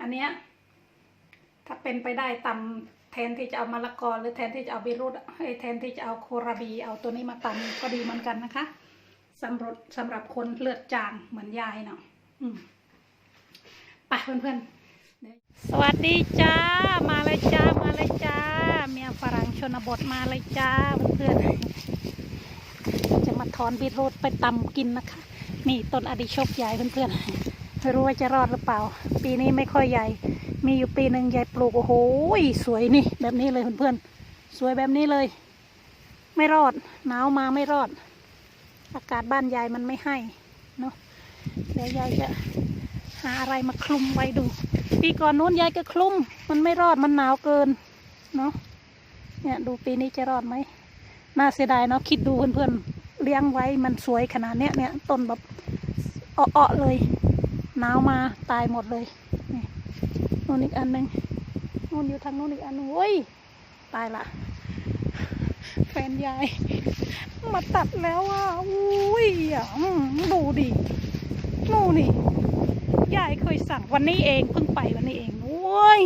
อันเนี้ยถ้าเป็นไปได้ตำแทนที่จะเอามะละกอหรือแทนที่จะเอาบีรูทเอ้ยแทนที่จะเอาโคราบี เอาตัวนี้มาตำก็ดีเหมือนกันนะคะสำหรับสำหรับคนเลือดจางเหมือนยายเนาะไปเพื่อนๆ สวัสดีจ้า มาเลยจ้า มาเลยจ้า เมียฝรั่งชนบทมาเลยจ้าเพื่อนๆ จะมาถอนบีทรูทไปตำกินนะคะ นี่ต้นอดิโชคใหญ่เพื่อนๆ ไม่รู้ว่าจะรอดหรือเปล่า ปีนี้ไม่ค่อยใหญ่ มีอยู่ปีหนึ่งยายปลูกโอ้โหสวยนี่ แบบนี้เลยเพื่อนๆสวยแบบนี้เลย ไม่รอดหนาวมาไม่รอด อากาศบ้านยายมันไม่ให้เนาะเดี๋ยวยายจะหาอะไรมาคลุมไว้ดู ปีก่อนนู้นยายก็คลุม มันไม่รอดมันหนาวเกินเนาะเนี่ยดูปีนี้จะรอดไหมน่าเสียดายเนาะคิดดูเพื่อนๆเลี้ยงไว้มันสวยขนาดเนี้ยเนี่ยต้นแบบเออๆเลย หนาวมาตายหมดเลยนี่นู่นอีกอันหนึ่งนู่นอยู่ทางนู่นอีกอันนึงโอ้ยตายละแฟนยายมาตัดแล้วอะอุ้ยอะดูดินู่นนี่ยายเคยสั่งวันนี้เองเพิ่งไปวันนี้เองโอ้ย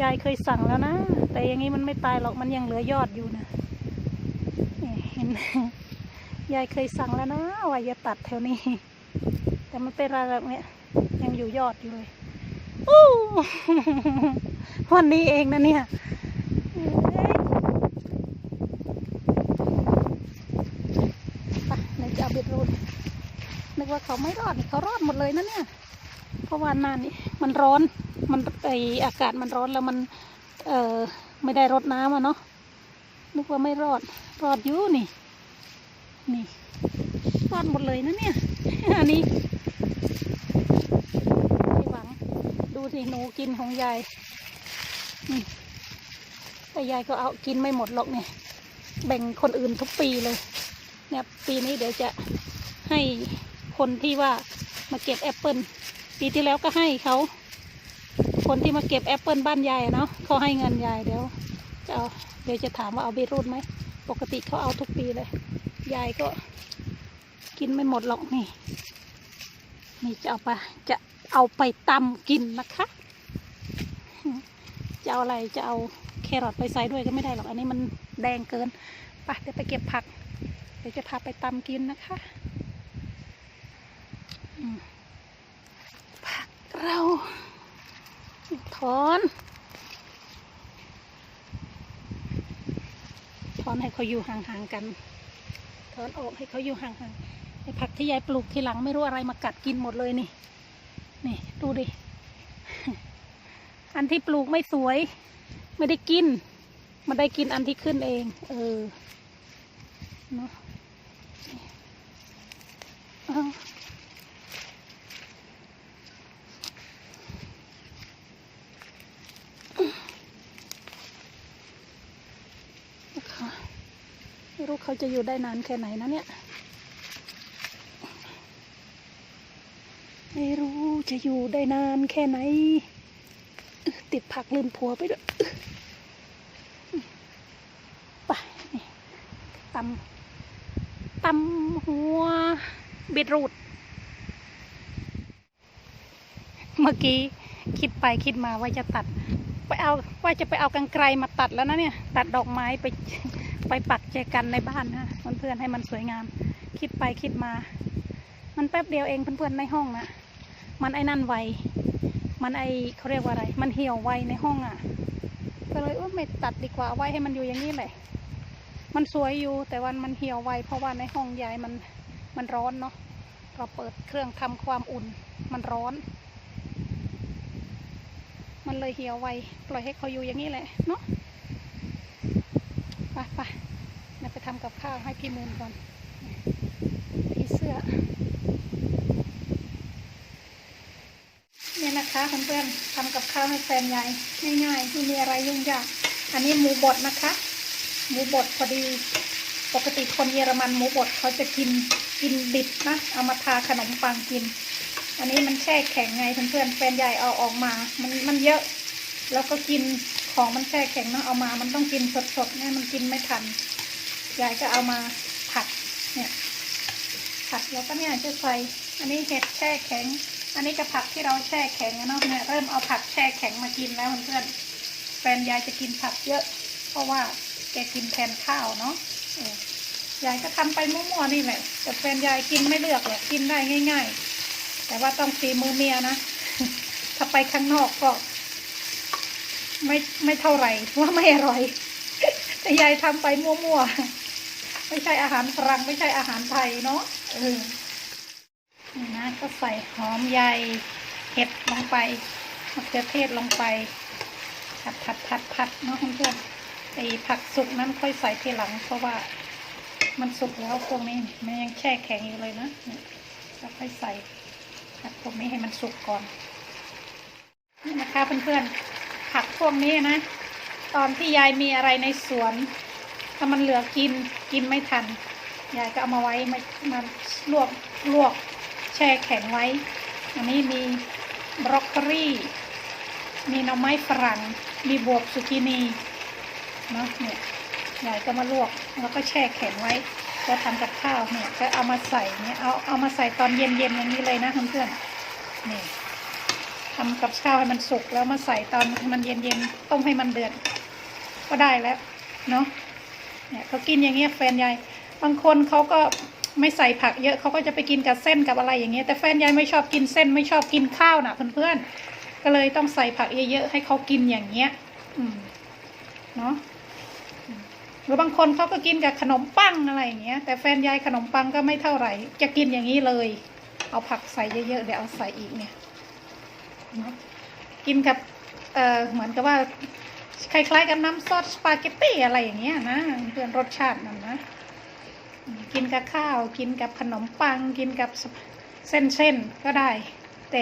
ยายเคยสั่งแล้วนะ แต่อย่างนี้มันไม่ตายหรอกมันยังเหลือยอดอยู่นะเห็นยายเคยสั่งแล้วนะว่าอย่าตัดแถวนี้ แต่มันเป็นอะไรแบบนี้ยังอยู่ยอดอยู่เลยอู้วันนี้เองนะเนี่ยเอ้ยไปเดี๋ยวจะเอาเบ็ดรูดนึกว่าเขาไม่รอดเขารอดหมดเลยนะเนี่ย เพราะว่านานนี่มันร้อน มันไออากาศมันร้อนแล้วมัน เออไม่ได้รดน้ำอะเนาะ นึกว่าไม่รอด รอดอยู่นี่ นี่ รอดหมดเลยนะเนี่ย อันนี้ไม่หวัง ดูสิหนูกินของยายแต่ยายก็เอากินไม่หมดหรอกเนี่ย แบ่งคนอื่นทุกปีเลย เนี่ยปีนี้เดี๋ยวจะให้คนที่ว่ามาเก็บแอปเปิลปีที่แล้วก็ให้เขาคนที่มาเก็บแอปเปิลบ้านยายเนาะเขาให้เงินยายเดี๋ยวจะเอาเดี๋ยวจะถามว่าเอาเบีทรูทไหมปกติเขาเอาทุกปีเลย ยายก็กินไม่หมดหรอกนี่ นี่จะเอาไปจะ เอาไปตำกินนะคะ จะเอาอะไรจะเอาแครอทไปใส่ด้วยก็ไม่ได้หรอก อันนี้มันแดงเกินไปเดี๋ยวไปเก็บผัก เดี๋ยวจะพาไปตำกินนะคะผักเราถอนถอนให้เขาอยู่ห่างๆกันถอนออกให้เขาอยู่ห่างๆไอ้ผักที่ยายปลูกทีหลังไม่รู้อะไรมากัดกินหมดเลยนี่ นี่ดูดิ อันที่ปลูกไม่สวย ไม่ได้กิน มันได้กินอันที่ขึ้นเอง เออเนาะเอาค่ะไม่รู้เขาจะอยู่ได้นานแค่ไหนนะเนี่ย ไม่รู้จะอยู่ได้นานแค่ไหน ติดผักลืมผัวไปด้วยไปนี่ตำตำหัวบีทรูทเมื่อกี้คิดไปคิดมาว่าจะตัด ไปเอาว่าจะไปเอากรรไกรมาตัดแล้วนะเนี่ย ตัดดอกไม้ไปไปปักแจกันในบ้านนะเพื่อนๆให้มันสวยงาม คิดไปคิดมา มันแป๊บเดียวเองเพื่อนๆในห้องนะ มันไอ้นั่นไว มันไอเขาเรียกว่าอะไร มันเหี่ยวไวในห้องอะ ก็เลยว่าไม่ตัดดีกว่าไว้ให้มันอยู่อย่างนี้แหละ มันสวยอยู่แต่วันมันเหี่ยวไว เพราะว่าในห้องยายมันมันร้อนเนาะเราเปิดเครื่องทำความอุ่น มันร้อน มันเลยเหี่ยวไว ปล่อยให้เขาอยู่อย่างนี้แหละเนาะไปไปไปทำกับข้าวให้พี่มูลก่อนพี่เสื้อ นี่ะคะเพื่อนๆทำกับข้าวให้แฟนยายง่ายๆไม่มีอะไรยุ่งยากอันนี้หมูบดนะคะ หมูบดพอดี ปกติคนเยอรมันหมูบดเขาจะกินกินดิบนะเอามาทาขนมปังกิน อันนี้มันแช่แข็งไงเพื่อนๆแฟนยายเอาออกมา มันมันเยอะ แล้วก็กินของมันแช่แข็งนะเอามา มันต้องกินสดๆเนี่ยมันกินไม่ทันยายก็เอามาผัดเนี่ยผัดแล้วก็เนี่ยจะใส่อันนี้เห็ดแช่แข็ง อันนี้กับผักที่เราแช่แข็งอะเนาะเนี่ยเริ่มเอาผักแช่แข็งมากินแล้วเพื่อนแฟนยายจะกินผักเยอะ เพราะว่าแกกินแทนข้าวเนาะยายก็ทำไปมั่วๆนี่แหละแต่แฟนยายกินไม่เลือกหรอกกินได้ง่าย ๆ แต่ว่าต้องฝีมือเมียนะถ้าไปข้างนอกก็ ไม่ไม่เท่าไหร่ว่าไม่อร่อย แต่ยายทำไปมั่วๆไม่ใช่อาหารฝรั่งไม่ใช่อาหารไทยเนาะ นะก็ใส่หอมใหญ่เห็ดลงไปมะเขือเทศลงไปผัดผัดผัดผัดเนาะเพื่อนไอ้ผักสุกนั้นค่อยใส่ทีหลัง เพราะว่ามันสุกแล้วพวกนี้มันยังแช่แข็งอยู่เลยนะนี่แล้วค่อยใส่ผักพวกนี้ให้มันสุกก่อนนี่นะคะเพื่อนๆผักพวกนี้นะ ตอนที่ยายมีอะไรในสวน ถ้ามันเหลือกินกินไม่ทันยายก็เอามาไว้มามาลวกลวก แช่แข็งไว้ อันนี้มีบรอกโคลีมีหน่อไม้ฝรั่ง มีบวบสุกินีเนาะเนี่ยยายก็มาลวกแล้วก็แช่แข็งไว้จะทำกับข้าวเนี่ยก็เอามาใส่เนี่ยเอาเอามาใส่ตอนเย็นๆอย่างนี้เลยนะเพื่อนๆนี่ทำกับข้าวให้มันสุกแล้วมาใส่ตอนมันเย็นๆต้มให้มันเดือดก็ได้แล้วเนาะเนี่ยเขากินอย่างเงี้ยแฟนยายบางคนเขาก็ ไม่ใส่ผักเยอะเขาก็จะไปกินกับเส้นกับอะไรอย่างเงี้ยแต่แฟนยายไม่ชอบกินเส้นไม่ชอบกินข้าวนะเพื่อนๆก็เลยต้องใส่ผักเยอะๆให้เขากินอย่างเงี้ยเนาะหรือบางคนเขาก็กินกับขนมปังอะไรอย่างเงี้ย แต่แฟนยายขนมปังก็ไม่เท่าไหร่ จะกินอย่างนี้เลย เอาผักใส่เยอะๆเดี๋ยวเอาใส่อีกเนี่ยกินกับเอ่อเหมือนกับว่าคล้ายๆกับน้ำซอสสปาเกตตี้อะไรอย่างเงี้ยนะเพื่อนรสชาติมันนะ กินกับข้าว กินกับขนมปัง กินกับเส้นๆก็ได้ แต่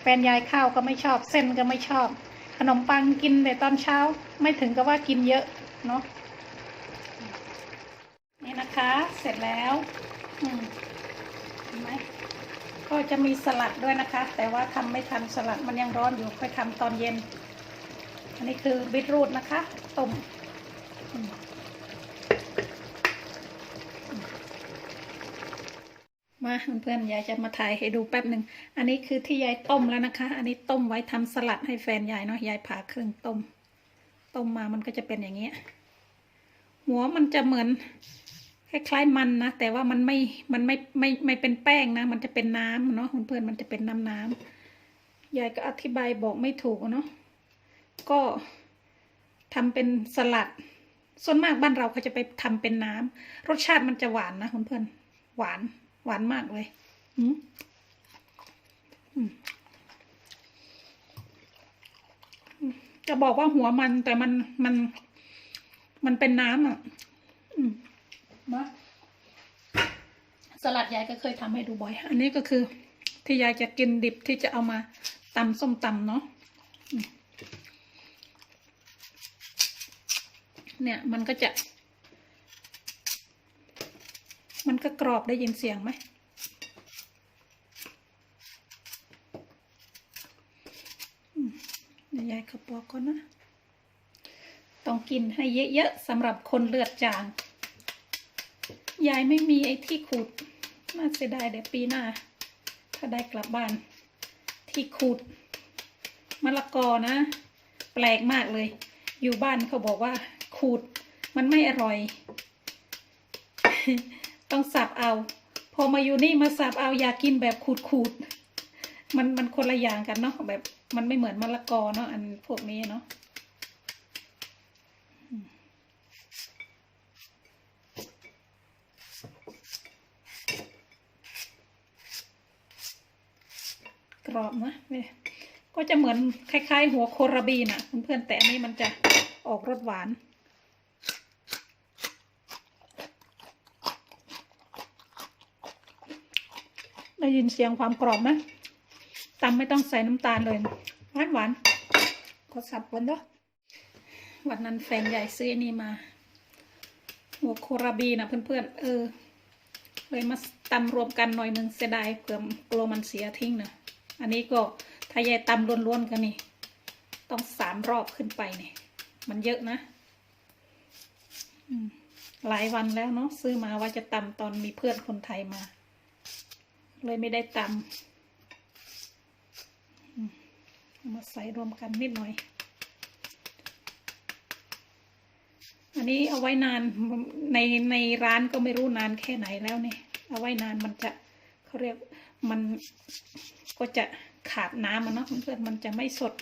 แฟนยายข้าวก็ไม่ชอบ เส้นก็ไม่ชอบ ขนมปังกินแต่ตอนเช้า ไม่ถึงกับว่ากินเยอะเนาะนี่นะคะ เสร็จแล้วอืมเห็นไหมก็จะมีสลัดด้วยนะคะ แต่ว่าทำไม่ทันสลัดมันยังร้อนอยู่ค่อยทำตอนเย็น อันนี้คือบีทรูทนะคะต้ม มาเพื่อนๆยายจะมาถ่ายให้ดูแป๊บหนึ่ง อันนี้คือที่ยายต้มแล้วนะคะ อันนี้ต้มไว้ทำสลัดให้แฟนยายเนาะ ยายผ่าครึ่งต้ม ต้มมามันก็จะเป็นอย่างเงี้ย หัวมันจะเหมือนคล้ายๆมันนะ แต่ว่ามันไม่ มันไม่ ไม่ ไม่เป็นแป้งนะ มันจะเป็นน้ำเนาะเพื่อนๆ มันจะเป็นน้ำน้ำยายก็อธิบายบอกไม่ถูกเนาะ ก็ทำเป็นสลัด ส่วนมากบ้านเราเขาจะไปทำเป็นน้ำรสชาติมันจะหวานนะเพื่อนๆ หวาน หวานมากเลยอืมอืมจะบอกว่าหัวมันแต่มันมัน มันเป็นน้ำอะอืมมาสลัดยายก็เคยทำให้ดูบ่อย อันนี้ก็คือ ที่ยายจะกินดิบที่จะเอามาตำส้มตำเนาะอืมเนี่ย มันก็จะ มันก็กรอบได้ยินเสียงไหมยวยายขับปอกก่อนนะ ต้องกินให้เยอะๆสำหรับคนเลือดจาง ยายไม่มีไอ้ที่ขูด น่าเสียดายเดี๋ยวปีหน้า ถ้าได้กลับบ้าน ที่ขูดมะละกอนะ แปลกมากเลย อยู่บ้านเขาบอกว่าขูดมันไม่อร่อย ต้องสับเอา พอมาอยู่นี่มาสับเอาอยากกินแบบขูดขูดๆมันมันคนละอย่างกันเนาะแบบมันไม่เหมือนมะละกอเนาะอันพวกนี้เนาะกรอบนะเนี่ยก็จะเหมือนคล้าย ๆ หัวโคราบีน่ะเพื่อนๆแต่อันนี้มันจะออกรสหวาน ได้ยินเสียงความกรอบไหมตำไม่ต้องใส่น้ำตาลเลยหวานหวานๆก็สับวันเด้อวันนั้นแฟนใหญ่ซื้ออนนี่มาหัวโคราบีนะเพื่อนๆเออเลยมาตำรวมกันหน่อยหนึ่งเสียดายเผื่อกลัวมันเสียทิ้งนะอันนี้ก็ถ้ายายตำล้วนๆกันนี่ ต้องสามรอบขึ้นไปเนี่ยมันเยอะนะหลายวันแล้วเนาะซื้อมาว่าจะตำตอนมีเพื่อนคนไทยมา เลยไม่ได้ตเอามาใส่รวมกันนิดหน่อย อันนี้เอาไว้นานในในร้านก็ไม่รู้นานแค่ไหนแล้วเนี่ยเอาไว้นานมันจะเขาเรียกมันก็จะขาดน้ำมันเนาะเพื่อนมันจะไม่สด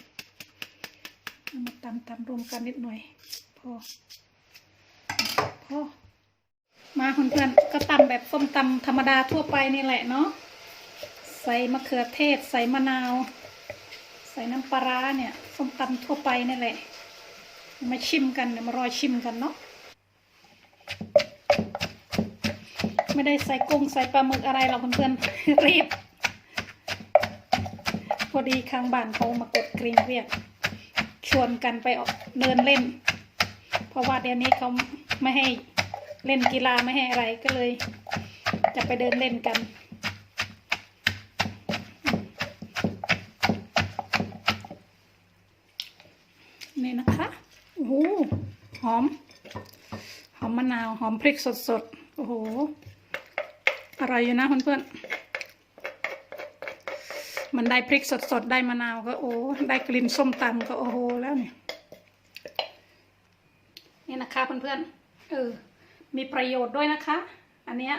มาตำตำรวมกันนิดหน่อยพอพอมาเพื่อนๆก็ตำแบบส้มตำธรรมดาทั่วไปนี่แหละเนาะ ใส่มะเขือเทศ ใส่มะนาว ใส่น้ำปลาร้าเนี่ยส้มตำทั่วไปนี่แหละ มาชิมกันเดี๋ยวมารอชิมกันเนาะไม่ได้ใส่กุ้งใส่ปลาหมึกอะไรหรอกเพื่อนๆรีบพอดีข้างบ้านเขามากดกริ่งเรียกชวนกันไปออกเดินเล่น เพราะว่าเดี๋ยวนี้เขาไม่ให้เล่นกีฬาไม่ให้อะไรก็เลย จะไปเดินเล่นกันนะคะ โอ้โห หอม หอมมะนาว หอมพริกสดๆ โอ้โห อร่อยอยู่นะเพื่อนๆ มันได้พริกสดๆ ได้มะนาวก็โอ้ ได้กลิ่นส้มตำก็โอ้โหแล้วเนี่ย นี่นะคะเพื่อนๆ เออ มีประโยชน์ด้วยนะคะ อันเนี้ย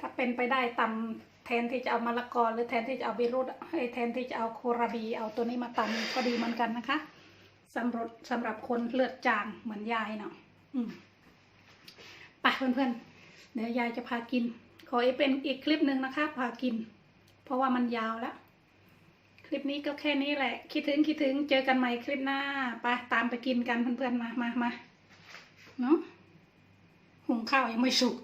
ถ้าเป็นไปได้ตำแทนที่จะเอามะละกอหรือแทนที่จะเอาบีรูทแทนที่จะเอาโคราบี เอาตัวนี้มาตำก็ดีเหมือนกันนะคะ สำหรับสำหรับคนเลือดจางเหมือนยายเนาะไปเพื่อนๆ เดี๋ยวยายจะพากิน ขออีกเป็นอีกคลิปหนึ่งนะคะ พากิน เพราะว่ามันยาวแล้ว คลิปนี้ก็แค่นี้แหละ คิดถึงคิดถึงเจอกันใหม่คลิปหน้าไปตามไปกินกันเพื่อนๆมามามาเนาะหุงข้าวยังไม่สุก